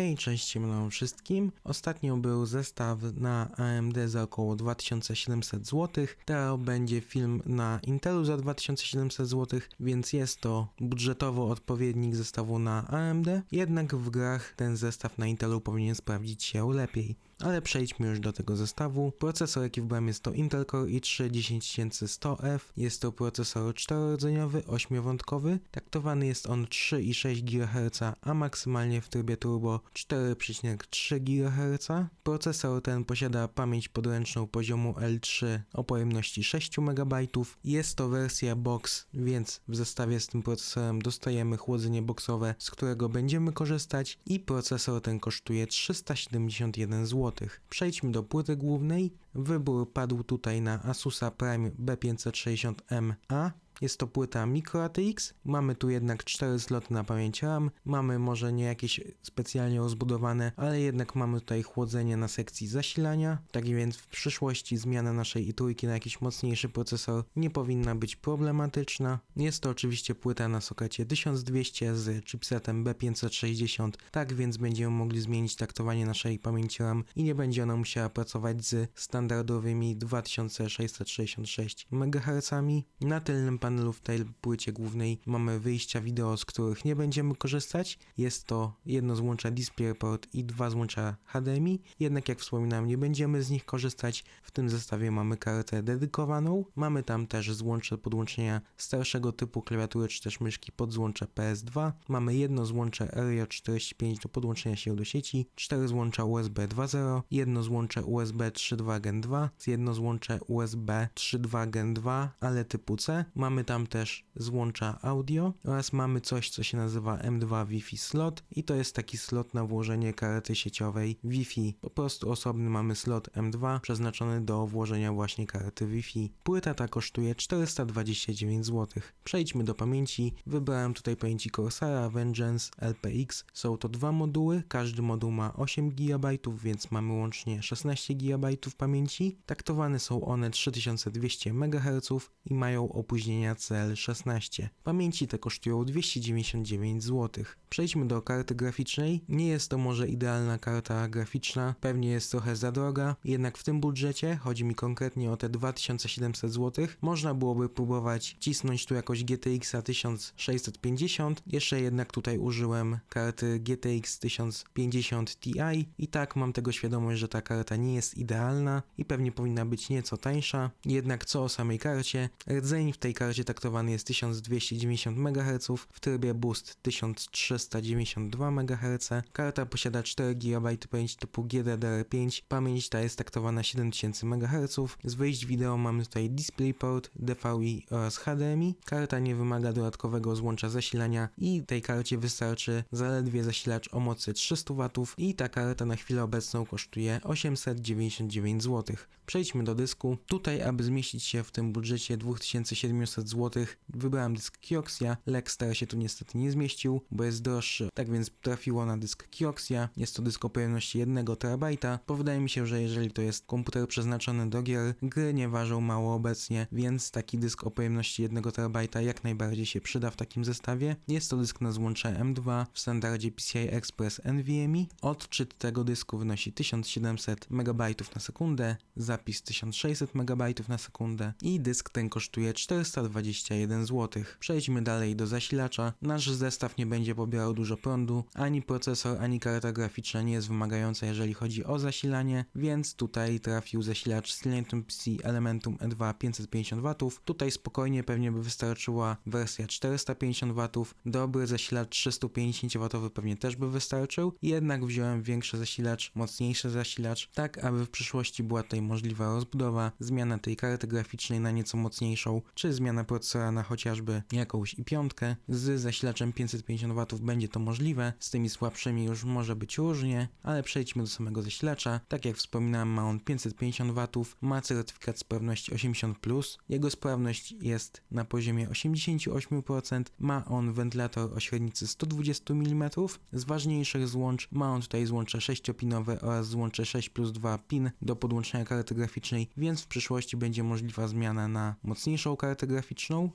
Hej, cześć mną wszystkim. Ostatnio był zestaw na AMD za około 2700 zł. Teraz będzie film na Intelu za 2700 zł, więc jest to budżetowo odpowiednik zestawu na AMD. Jednak w grach ten zestaw na Intelu powinien sprawdzić się lepiej. Ale przejdźmy już do tego zestawu. Procesor jaki wybrałem jest to Intel Core i3 10100F. Jest to procesor czterorodzeniowy, ośmiowątkowy. Taktowany jest on 3,6 GHz, a maksymalnie w trybie turbo 4,3 GHz. Procesor ten posiada pamięć podręczną poziomu L3 o pojemności 6 MB. Jest to wersja box, więc w zestawie z tym procesorem dostajemy chłodzenie boxowe, z którego będziemy korzystać i procesor ten kosztuje 371 zł. Przejdźmy do płyty głównej. Wybór padł tutaj na Asusa Prime B560MA. Jest to płyta Micro ATX, mamy tu jednak 4 sloty na pamięć RAM, mamy może nie jakieś specjalnie rozbudowane, ale jednak mamy tutaj chłodzenie na sekcji zasilania, tak więc w przyszłości zmiana naszej i3 na jakiś mocniejszy procesor nie powinna być problematyczna. Jest to oczywiście płyta na sokecie 1200 z chipsetem B560, tak więc będziemy mogli zmienić taktowanie naszej pamięci RAM i nie będzie ona musiała pracować z standardowymi 2666 MHz. Na tylnym panelu w tej płycie głównej mamy wyjścia wideo, z których nie będziemy korzystać. Jest to jedno złącza DisplayPort i dwa złącza HDMI, jednak jak wspominałem nie będziemy z nich korzystać. W tym zestawie mamy kartę dedykowaną. Mamy tam też złącze podłączenia starszego typu klawiatury czy też myszki pod złącze PS2. Mamy jedno złącze RJ45 do podłączenia się do sieci, cztery złącza USB 2.0, jedno złącze USB 3.2 Gen 2, jedno złącze USB 3.2 Gen 2, ale typu C. Mamy tam też złącza audio oraz mamy coś, co się nazywa M2 Wi-Fi slot i to jest taki slot na włożenie karty sieciowej Wi-Fi. Po prostu osobny mamy slot M2 przeznaczony do włożenia właśnie karty Wi-Fi. Płyta ta kosztuje 429 zł. Przejdźmy do pamięci. Wybrałem tutaj pamięci Corsara Vengeance LPX. Są to dwa moduły, każdy moduł ma 8 GB, więc mamy łącznie 16 GB pamięci. Taktowane są one 3200 MHz i mają opóźnienia CL16. Pamięci te kosztują 299 zł. Przejdźmy do karty graficznej. Nie jest to może idealna karta graficzna, pewnie jest trochę za droga, jednak w tym budżecie, chodzi mi konkretnie o te 2700 zł, można byłoby próbować cisnąć tu jakoś GTX 1650. Jeszcze jednak tutaj użyłem karty GTX 1050 Ti i tak mam tego świadomość, że ta karta nie jest idealna i pewnie powinna być nieco tańsza. Jednak co o samej karcie, rdzeń w tej karcie taktowany jest 1290 MHz, w trybie Boost 1392 MHz. Karta posiada 4 GB pamięci typu GDDR5, pamięć ta jest taktowana 7000 MHz. Z wyjść wideo mamy tutaj DisplayPort, DVI oraz HDMI. Karta nie wymaga dodatkowego złącza zasilania i tej karcie wystarczy zaledwie zasilacz o mocy 300 W i ta karta na chwilę obecną kosztuje 899 zł. Przejdźmy do dysku. Tutaj, aby zmieścić się w tym budżecie 2700 zł, wybrałem dysk Kioxia. Lexstar się tu niestety nie zmieścił, bo jest droższy, tak więc trafiło na dysk Kioxia. Jest to dysk o pojemności 1 TB, bo wydaje mi się, że jeżeli to jest komputer przeznaczony do gier, gry nie ważą mało obecnie, więc taki dysk o pojemności 1 TB jak najbardziej się przyda w takim zestawie. Jest to dysk na złącze M2 w standardzie PCI Express NVMe. Odczyt tego dysku wynosi 1700 MB na sekundę, zapis 1600 MB na sekundę i dysk ten kosztuje 421 zł. Przejdźmy dalej do zasilacza. Nasz zestaw nie będzie pobierał dużo prądu, ani procesor, ani karta graficzna nie jest wymagająca jeżeli chodzi o zasilanie, więc tutaj trafił zasilacz Silentium PC Elementum E2 550 W. Tutaj spokojnie pewnie by wystarczyła wersja 450 W. Dobry zasilacz 350 W pewnie też by wystarczył, jednak wziąłem większy zasilacz, mocniejszy zasilacz, tak aby w przyszłości była tutaj możliwa rozbudowa, zmiana tej karty graficznej na nieco mocniejszą, czy zmiana procesora na chociażby jakąś i piątkę. Z zasilaczem 550 W będzie to możliwe, z tymi słabszymi już może być różnie, ale przejdźmy do samego zasilacza. Tak jak wspominałem, ma on 550 W, ma certyfikat sprawności 80+, jego sprawność jest na poziomie 88%, ma on wentylator o średnicy 120 mm. Z ważniejszych złącz ma on tutaj złącze 6-pinowe oraz złącze 6 plus 2 pin do podłączenia karty graficznej, więc w przyszłości będzie możliwa zmiana na mocniejszą kartę graficzną,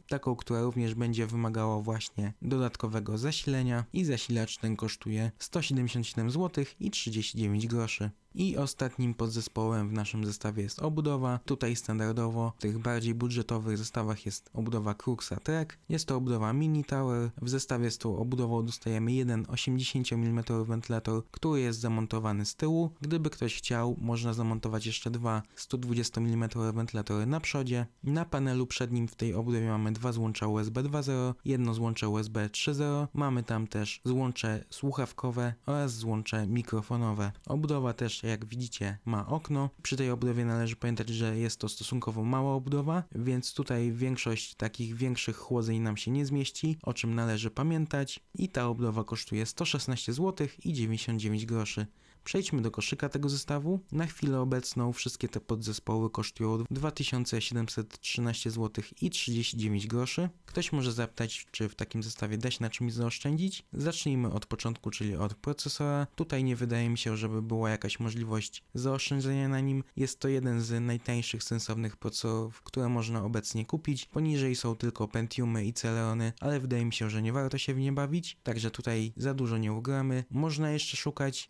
taką, która również będzie wymagała właśnie dodatkowego zasilenia. i zasilacz ten kosztuje 177 zł i 39 groszy. I ostatnim podzespołem w naszym zestawie jest obudowa. Tutaj standardowo w tych bardziej budżetowych zestawach jest obudowa Cruxa Trek. Jest to obudowa Mini Tower. W zestawie z tą obudową dostajemy jeden 80 mm wentylator, który jest zamontowany z tyłu. Gdyby ktoś chciał, można zamontować jeszcze dwa 120 mm wentylatory na przodzie. Na panelu przednim w tej obudowie mamy dwa złącza USB 2.0, jedno złącze USB 3.0. Mamy tam też złącze słuchawkowe oraz złącze mikrofonowe. Obudowa też jak widzicie ma okno. Przy tej obudowie należy pamiętać, że jest to stosunkowo mała obudowa, więc tutaj większość takich większych chłodzeń nam się nie zmieści, o czym należy pamiętać. I ta obudowa kosztuje 116 zł i 99 groszy. Przejdźmy do koszyka tego zestawu. Na chwilę obecną wszystkie te podzespoły kosztują 2713 zł i 39 groszy. Ktoś może zapytać, czy w takim zestawie da się na czymś zaoszczędzić? Zacznijmy od początku, czyli od procesora. Tutaj nie wydaje mi się, żeby była jakaś możliwość zaoszczędzenia na nim. Jest to jeden z najtańszych sensownych procesorów, które można obecnie kupić. Poniżej są tylko Pentiumy i Celerony, ale wydaje mi się, że nie warto się w nie bawić, także tutaj za dużo nie ugramy. Można jeszcze szukać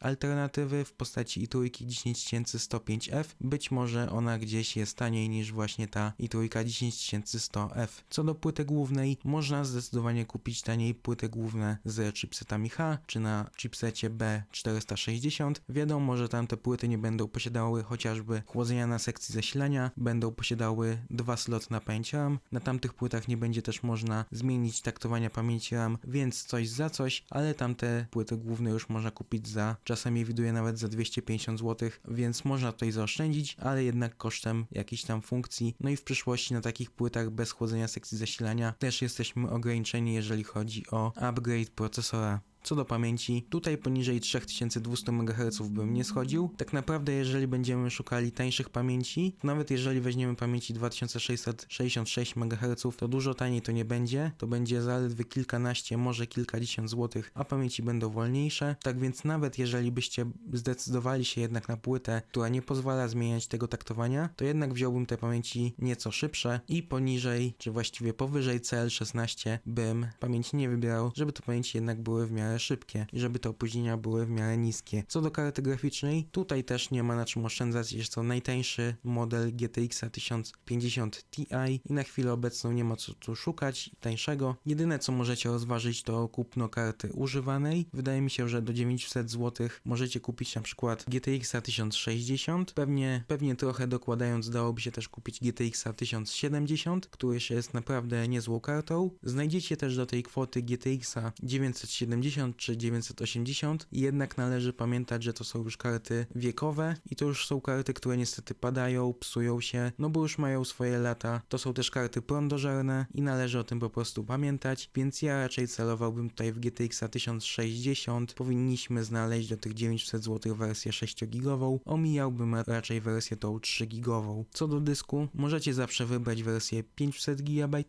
w postaci i trójki 10105F. Być może ona gdzieś jest taniej niż właśnie ta i trójka 10100F. Co do płyty głównej, można zdecydowanie kupić taniej płyty główne z chipsetami H, czy na chipsecie B460. Wiadomo, że tamte płyty nie będą posiadały chociażby chłodzenia na sekcji zasilania, będą posiadały dwa sloty na pamięć RAM. Na tamtych płytach nie będzie też można zmienić taktowania pamięci RAM, więc coś za coś, ale tamte płyty główne już można kupić za, czasami widuję nawet za 250 zł, więc można tutaj zaoszczędzić, ale jednak kosztem jakiejś tam funkcji. No i w przyszłości na takich płytach bez chłodzenia sekcji zasilania też jesteśmy ograniczeni, jeżeli chodzi o upgrade procesora. Co do pamięci, tutaj poniżej 3200 MHz bym nie schodził. Tak naprawdę, jeżeli będziemy szukali tańszych pamięci, nawet jeżeli weźmiemy pamięci 2666 MHz, to dużo taniej to nie będzie. To będzie zaledwie kilkanaście, może kilkadziesiąt złotych, a pamięci będą wolniejsze. Tak więc nawet jeżeli byście zdecydowali się jednak na płytę, która nie pozwala zmieniać tego taktowania, to jednak wziąłbym te pamięci nieco szybsze i poniżej, czy właściwie powyżej CL16 bym pamięci nie wybierał, żeby te pamięci jednak były w miarę szybkie i żeby te opóźnienia były w miarę niskie. Co do karty graficznej, tutaj też nie ma na czym oszczędzać, jest to najtańszy model GTX 1050 Ti i na chwilę obecną nie ma co tu szukać tańszego. Jedyne co możecie rozważyć to kupno karty używanej. Wydaje mi się, że do 900 zł możecie kupić na przykład GTX 1060. Pewnie, pewnie trochę dokładając dałoby się też kupić GTX 1070, który się jest naprawdę niezłą kartą. Znajdziecie też do tej kwoty GTX 970 czy 980 i jednak należy pamiętać, że to są już karty wiekowe i to już są karty, które niestety padają, psują się, no bo już mają swoje lata. To są też karty prądożerne i należy o tym po prostu pamiętać, więc ja raczej celowałbym tutaj w GTX 1060. Powinniśmy znaleźć do tych 900 zł wersję 6-gigową, omijałbym raczej wersję tą 3-gigową. Co do dysku, możecie zawsze wybrać wersję 500 GB,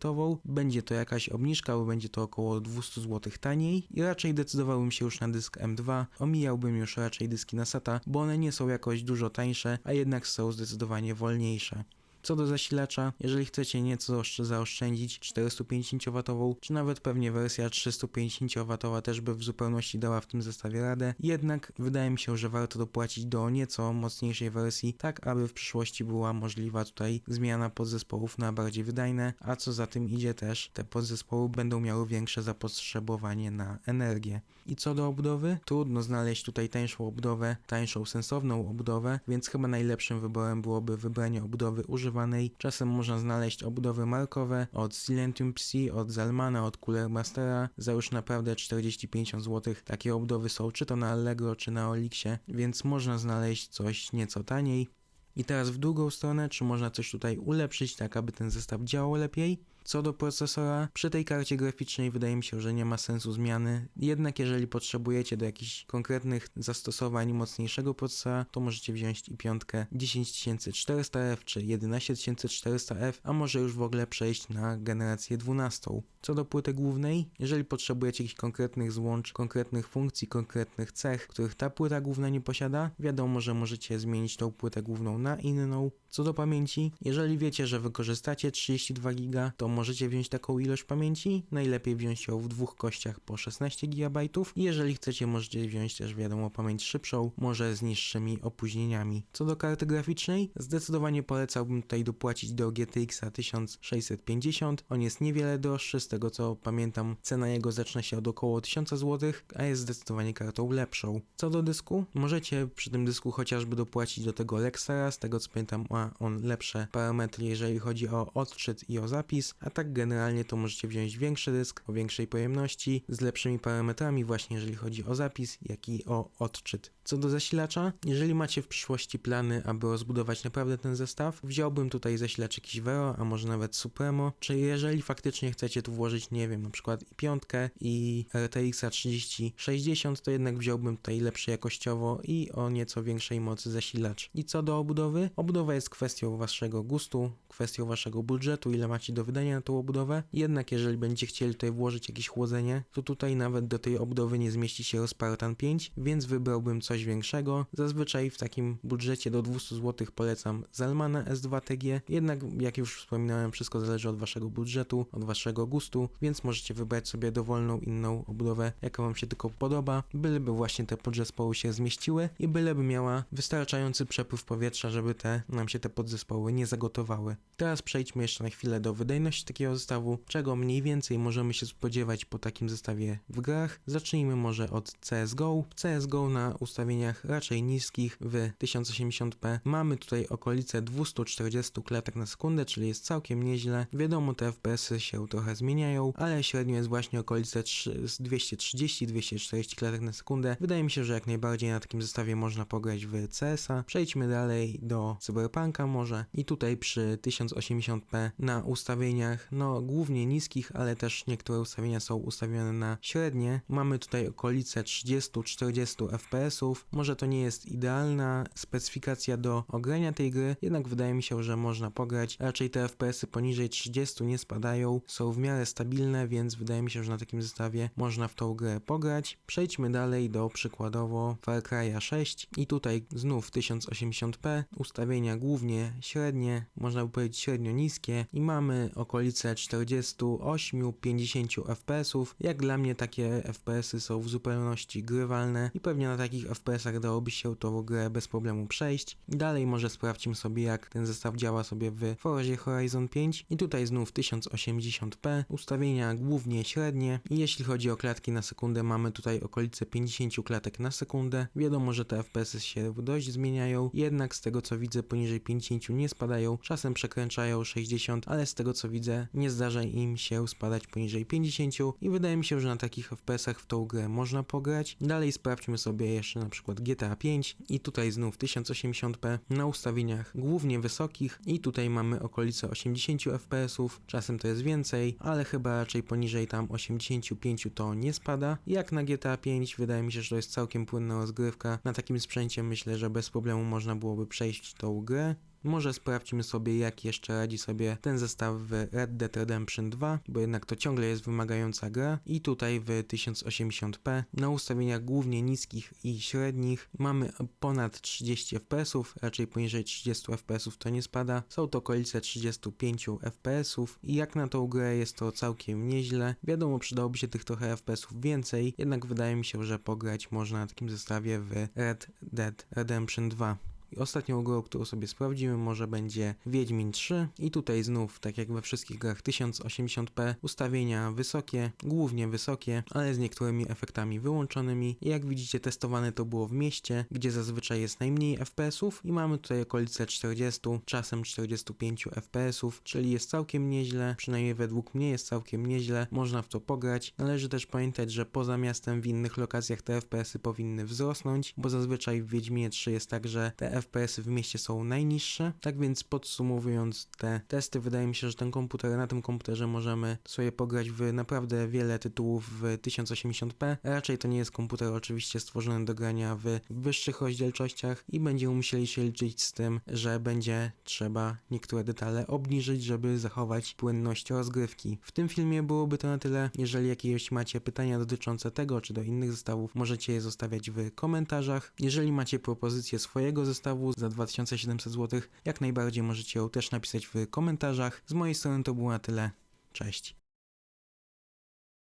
będzie to jakaś obniżka, bo będzie to około 200 zł taniej i raczej decydowałbym się już na dysk M2, omijałbym już raczej dyski na SATA, bo one nie są jakoś dużo tańsze, a jednak są zdecydowanie wolniejsze. Co do zasilacza, jeżeli chcecie nieco oszcz- zaoszczędzić 450W, czy nawet pewnie wersja 350W też by w zupełności dała w tym zestawie radę, jednak wydaje mi się, że warto dopłacić do nieco mocniejszej wersji, tak aby w przyszłości była możliwa tutaj zmiana podzespołów na bardziej wydajne, a co za tym idzie też, te podzespoły będą miały większe zapotrzebowanie na energię. I co do obudowy, trudno znaleźć tutaj tańszą obudowę, tańszą sensowną obudowę, więc chyba najlepszym wyborem byłoby wybranie obudowy używanej. Czasem można znaleźć obudowy markowe od Silentium PC, od Zalmana, od Cooler Mastera za już naprawdę 40-50 zł. Takie obudowy są czy to na Allegro, czy na Olixie, więc można znaleźć coś nieco taniej. I teraz w drugą stronę, czy można coś tutaj ulepszyć, tak aby ten zestaw działał lepiej? Co do procesora, przy tej karcie graficznej wydaje mi się, że nie ma sensu zmiany. Jednak jeżeli potrzebujecie do jakichś konkretnych zastosowań mocniejszego procesora, to możecie wziąć i piątkę 10400F czy 11400F, a może już w ogóle przejść na generację 12. Co do płyty głównej, jeżeli potrzebujecie jakichś konkretnych złącz, konkretnych funkcji, konkretnych cech, których ta płyta główna nie posiada, wiadomo, że możecie zmienić tą płytę główną na inną. Co do pamięci, jeżeli wiecie, że wykorzystacie 32 GB, to możecie wziąć taką ilość pamięci. Najlepiej wziąć ją w dwóch kościach po 16 GB. Jeżeli chcecie, możecie wziąć też wiadomo pamięć szybszą, może z niższymi opóźnieniami. Co do karty graficznej, zdecydowanie polecałbym tutaj dopłacić do GTX 1650. On jest niewiele droższy, z tego co pamiętam, cena jego zaczyna się od około 1000 zł, a jest zdecydowanie kartą lepszą. Co do dysku, możecie przy tym dysku chociażby dopłacić do tego Lexara, z tego co pamiętam ma on lepsze parametry, jeżeli chodzi o odczyt i o zapis, a tak generalnie to możecie wziąć większy dysk o większej pojemności, z lepszymi parametrami właśnie jeżeli chodzi o zapis, jak i o odczyt. Co do zasilacza, jeżeli macie w przyszłości plany, aby rozbudować naprawdę ten zestaw, wziąłbym tutaj zasilacz jakiś Vero, a może nawet Supremo, czy jeżeli faktycznie chcecie tu włożyć, nie wiem, na przykład i piątkę i RTX 3060, to jednak wziąłbym tutaj lepszy jakościowo i o nieco większej mocy zasilacz. I co do obudowy? Obudowa jest kwestią waszego gustu, kwestią waszego budżetu, ile macie do wydania na tą obudowę. Jednak jeżeli będziecie chcieli tutaj włożyć jakieś chłodzenie, to tutaj nawet do tej obudowy nie zmieści się Spartan 5, więc wybrałbym coś większego. Zazwyczaj w takim budżecie do 200 zł polecam Zalmana S2 TG, jednak jak już wspominałem, wszystko zależy od waszego budżetu, od waszego gustu, więc możecie wybrać sobie dowolną inną obudowę, jaka wam się tylko podoba, byleby właśnie te podzespoły się zmieściły i byleby miała wystarczający przepływ powietrza, żeby te nam się te podzespoły nie zagotowały. Teraz przejdźmy jeszcze na chwilę do wydajności takiego zestawu, czego mniej więcej możemy się spodziewać po takim zestawie w grach. Zacznijmy może od CSGO. CSGO na ustawieniach raczej niskich w 1080p mamy tutaj okolice 240 klatek na sekundę, czyli jest całkiem nieźle. Wiadomo, te FPS-y się trochę zmieniają, ale średnio jest właśnie okolice 230-240 klatek na sekundę. Wydaje mi się, że jak najbardziej na takim zestawie można pograć w CS-a. Przejdźmy dalej do Cyberpunka może i tutaj przy 1080p na ustawieniach, no głównie niskich, ale też niektóre ustawienia są ustawione na średnie. Mamy tutaj okolice 30-40 FPS-ów. Może to nie jest idealna specyfikacja do ogrania tej gry, jednak wydaje mi się, że można pograć. Raczej te FPS-y poniżej 30 nie spadają, są w miarę stabilne, więc wydaje mi się, że na takim zestawie można w tą grę pograć. Przejdźmy dalej do przykładowo Far Cry'a 6 i tutaj znów 1080p, ustawienia głównie średnie, można by powiedzieć średnio niskie i mamy okolice 48-50 FPS-ów. Jak dla mnie takie FPS-y są w zupełności grywalne i pewnie na takich FPS-ach dałoby się tą grę bez problemu przejść. Dalej może sprawdźmy sobie jak ten zestaw działa sobie w Forzie Horizon 5 i tutaj znów 1080p, ustawienia głównie średnie i jeśli chodzi o klatki na sekundę mamy tutaj okolice 50 klatek na sekundę. Wiadomo, że te FPS-y się dość zmieniają, jednak z tego co widzę poniżej 50 nie spadają, czasem przekręczają 60, ale z tego co widzę nie zdarza im się spadać poniżej 50 i wydaje mi się, że na takich FPS-ach w tą grę można pograć. Dalej sprawdźmy sobie jeszcze na przykład GTA 5 i tutaj znów 1080p na ustawieniach głównie wysokich i tutaj mamy okolice 80 FPS-ów, czasem to jest więcej, ale chyba raczej poniżej tam 85 to nie spada. Jak na GTA 5 wydaje mi się, że to jest całkiem płynna rozgrywka. Na takim sprzęcie myślę, że bez problemu można byłoby przejść tą grę. Może sprawdźmy sobie, jak jeszcze radzi sobie ten zestaw w Red Dead Redemption 2, bo jednak to ciągle jest wymagająca gra. I tutaj w 1080p na ustawieniach głównie niskich i średnich mamy ponad 30 fps, raczej poniżej 30 fps to nie spada. Są to okolice 35 fps i jak na tą grę jest to całkiem nieźle. Wiadomo, przydałoby się tych trochę fps więcej, jednak wydaje mi się, że pograć można na takim zestawie w Red Dead Redemption 2. I ostatnią grą, którą sobie sprawdzimy, może będzie Wiedźmin 3 i tutaj znów, tak jak we wszystkich grach 1080p, ustawienia wysokie, głównie wysokie, ale z niektórymi efektami wyłączonymi. I jak widzicie, testowane to było w mieście, gdzie zazwyczaj jest najmniej FPS-ów i mamy tutaj okolice 40, czasem 45 FPS-ów, czyli jest całkiem nieźle, przynajmniej według mnie jest całkiem nieźle, można w to pograć. Należy też pamiętać, że poza miastem w innych lokacjach te FPS-y powinny wzrosnąć, bo zazwyczaj w Wiedźminie 3 jest tak, że te FPS w mieście są najniższe. Tak więc podsumowując te testy, wydaje mi się, że ten komputer, na tym komputerze możemy sobie pograć w naprawdę wiele tytułów w 1080p. Raczej to nie jest komputer oczywiście stworzony do grania w wyższych rozdzielczościach i będziemy musieli się liczyć z tym, że będzie trzeba niektóre detale obniżyć, żeby zachować płynność rozgrywki. W tym filmie byłoby to na tyle. Jeżeli jakieś macie pytania dotyczące tego czy do innych zestawów, możecie je zostawiać w komentarzach. Jeżeli macie propozycję swojego zestawu, za 2700 zł, jak najbardziej możecie ją też napisać w komentarzach. Z mojej strony to było na tyle. Cześć.